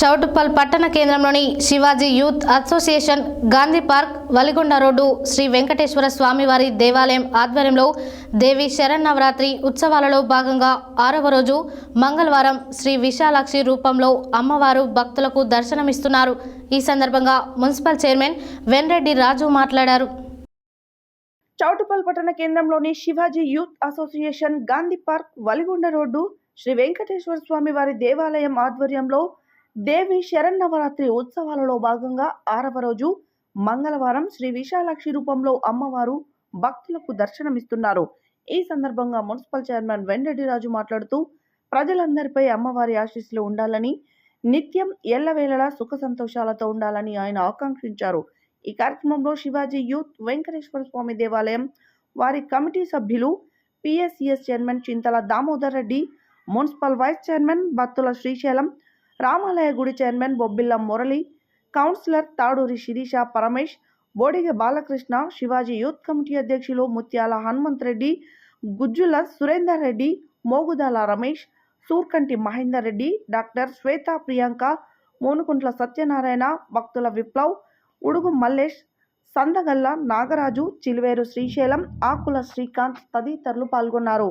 చౌటుప్పల్ పట్టణ కేంద్రంలోని Shivaji youth association Gandhi park Valigonda road Shri Venkateswara స్వామివారి దేవాలయం ఆధ్వర్యంలో దేవి శరన్నవరాత్రి ఉత్సవాలలో భాగంగా ఆరవ రోజు మంగళవారం శ్రీ విశాలాక్షి రూపంలో అమ్మవారు భక్తులకు దర్శనమిస్తున్నారు. ఈ సందర్భంగా మున్సిపల్ చైర్మన్ వెన్రెడ్డి రాజు మాట్లాడారు. చౌటుపల్ పట్టణ కేంద్రంలోని Shivaji youth association Gandhi park Valigonda road Shri Venkateswara స్వామి వారి దేవాలయం ఆధ్వర్యంలో దేవి శరన్నవరాత్రి ఉత్సవాలలో భాగంగా ఆరవ రోజు మంగళవారం శ్రీ విశాలాక్షి రూపంలో అమ్మవారు భక్తులకు దర్శనమిస్తున్నారు. ఈ సందర్భంగా మున్సిపల్ చైర్మన్ వెంరెడ్డి రాజు మాట్లాడుతూ ప్రజలందరిపై అమ్మవారి ఆశీస్సులు ఉండాలని నిత్యం ఎల్లవేళలా సుఖ సంతోషాలతో ఉండాలని ఆయన ఆకాంక్షించారు. ఈ కార్యక్రమంలో శివాజీ యూత్ వెంకటేశ్వర స్వామి దేవాలయం వారి కమిటీ సభ్యులు PSCS chairman Chintala Damodar Reddy municipal vice chairman Battula Srisailam రామాలయ గుడి chairman Bobbilla Murali councillor Taduri Sirisha Paramesh Bodiga Balakrishna Shivaji youth committee అధ్యక్షులు ముత్యాల హనుమంత్ రెడ్డి గుజ్జుల సురేందర్ రెడ్డి మోగుదాల రమేష్ సూర్కంటి మహేందర్ రెడ్డి డాక్టర్ శ్వేత ప్రియాంక మూనుకుంట్ల సత్యనారాయణ భక్తుల విప్లవ్ ఉడుగు మల్లేష్ సందగల్ల నాగరాజు చిలువేరు శ్రీశైలం ఆకుల శ్రీకాంత్ తదితరులు పాల్గొన్నారు.